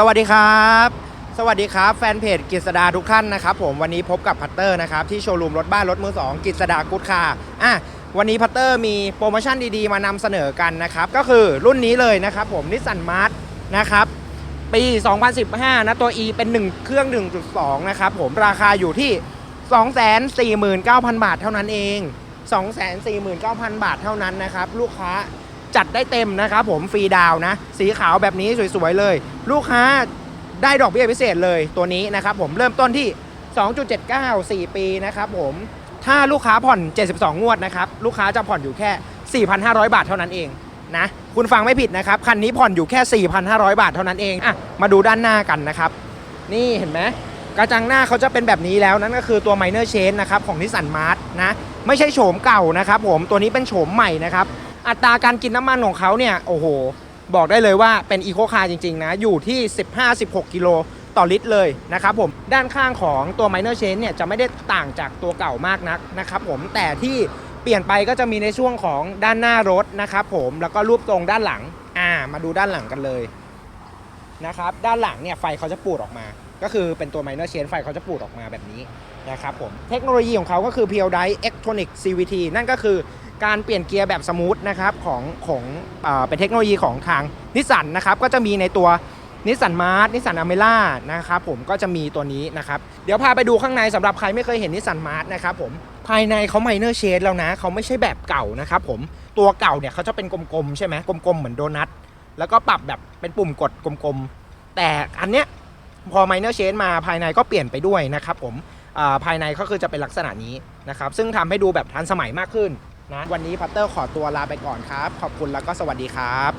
สวัสดีครับ สวัสดีครับ แฟนเพจกฤษดาทุกท่านนะครับผมวันนี้พบกับพัตเตอร์นะครับที่โชว์รูมรถบ้านรถมือสองกฤษดากุ๊ดคาร์อะวันนี้พัตเตอร์มีโปรโมชั่นดีๆ มานำเสนอกันนะครับก็คือรุ่นนี้เลยนะครับผมนิสสันมาร์ทนะครับปี 2015 นะตัว E เป็น 1 เครื่อง 1.2 นะครับผมราคาอยู่ที่ 249,000 บาทเท่านั้นเอง 249,000 บาทเท่านั้นนะครับ ลูกค้า จัดได้เต็มนะครับผมฟรีดาวนะ สีขาวแบบนี้สวยๆเลย ลูกค้าได้ดอกเบี้ยพิเศษเลยตัวนี้นะครับผมเริ่มต้นที่ 2.79 4 ปีนะครับผมถ้าลูกค้าผ่อน 72 งวดนะครับลูกค้าจะผ่อนอยู่แค่ 4,500 บาทเท่านั้นเองนะคุณฟังไม่ผิดนะครับคันนี้ผ่อนอยู่แค่ 4,500 บาทเท่านั้นเองอะมาดูด้านหน้ากันนะครับ นี่เห็นไหมกระจังหน้าเขาจะเป็นแบบนี้แล้วนั่นก็คือตัว minor change นะครับของนิสสันมาร์ทนะไม่ใช่โฉมเก่านะครับผมตัวนี้เป็นโฉมใหม่นะครับ อัตราการกินน้ำมันของเขาเนี่ย โอ้โห บอกได้เลยว่าเป็นอีโคคาร์จริง ๆ นะ อยู่ที่ 15-16 กิโลต่อลิตรเลยนะครับผม ด้านข้างของตัว minor change เนี่ย จะไม่ได้ต่างจากตัวเก่ามากนักนะครับผมแต่ที่เปลี่ยนไปก็จะมีในช่วงของด้านหน้ารถนะครับผมแล้วก็รูปทรงด้านหลังอ่ามาดูด้านหลังกันเลยนะครับด้านหลังเนี่ยไฟเขาจะปูดออกมา ก็คือเป็นตัว minor change ไฟเขาจะปูดออกมาแบบนี้นะครับผมเทคโนโลยีของเขาก็คือ p l d i Electronic CVT นั่นก็คือ การเปลี่ยนเกียร์แบบสมูทนะครับของของเออเป็นเทคโนโลยีของทางนิสสันนะครับก็จะมีในตัวนิสสันมาร์ s นิสสันอเมล่านะครับผมก็จะมีตัวนี้นะครับ เดี๋ยวพาไปดูข้างในสำหรับใครไม่เคยเห็นนิสสันมาร์ s นะครับผมภายในเขา minor change แล้วนะเขาไม่ใช่แบบเก่านะครับผมตัวเก่าเนี่ยเขาจะเป็นกลมๆใช่ไหมกลมๆเหมือนโดนัทแล้วก็ปรับแบบเป็นปุ่มกดกลมๆ แต่อันเนี้ยพอ minor change มาภายในก็เปลี่ยนไปด้วยนะครับผมภายในก็คือจะเป็นลักษณะนี้นะครับซึ่งทำให้ดูแบบทันสมัยมากขึ้น นะวันนี้พัตเตอร์ขอตัวลาไปก่อนครับ ขอบคุณแล้วก็สวัสดีครับ